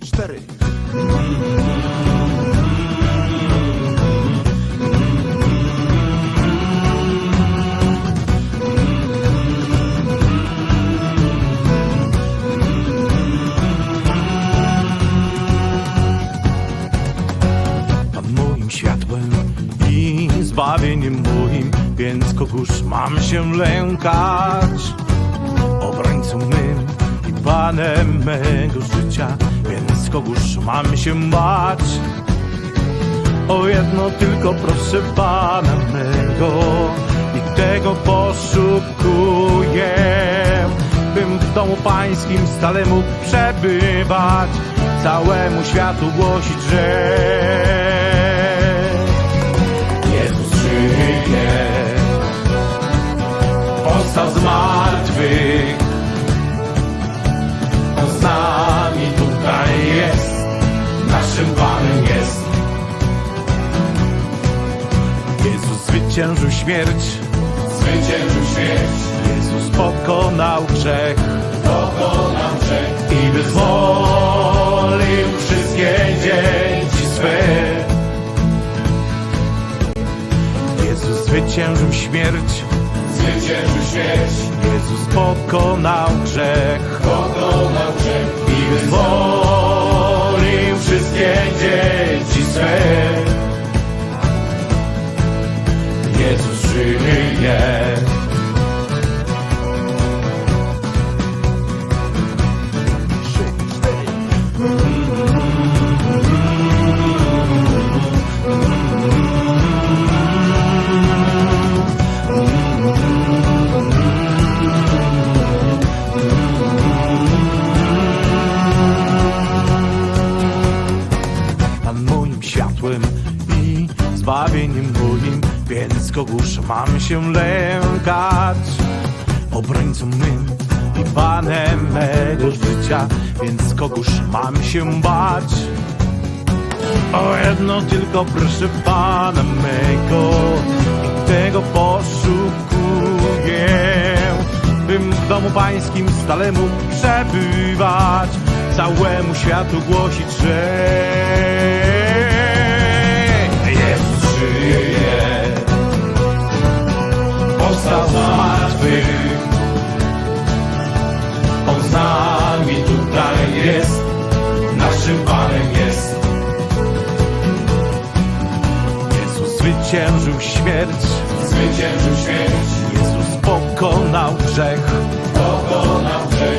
cztery. Pan moim światłem i zbawieniem moim, więc kogóż mam się lękać? Obrońcą mym i Panem mego życia, kogóż mam się bać? O jedno tylko proszę Pana mego i tego poszukuję, bym w domu pańskim stale mógł przebywać, całemu światu głosić, że Jezus żyje, powstał z martwych, zwyciężył śmierć, Zwyciężył śmierć, Jezus pokonał grzech. Pokonał grzech. I wyzwolił wszystkie dzieci swe. Jezus zwyciężył śmierć, Zwyciężył śmierć, Jezus pokonał grzech. Pokonał grzech. I wyzwolił Jezus żyje. Pan moim światłem i zbawieniem moim, więc kogóż mam się lękać? Obrońcą mym i Panem mego życia, więc kogóż mam się bać? O jedno tylko proszę Pana mego i tego poszukuję, bym w domu pańskim stale mógł przebywać, całemu światu głosić, że powstał z martwych, On z nami tutaj jest, naszym Panem jest. Jezus zwyciężył śmierć, Zwyciężył śmierć, Jezus pokonał grzech. Pokonał grzech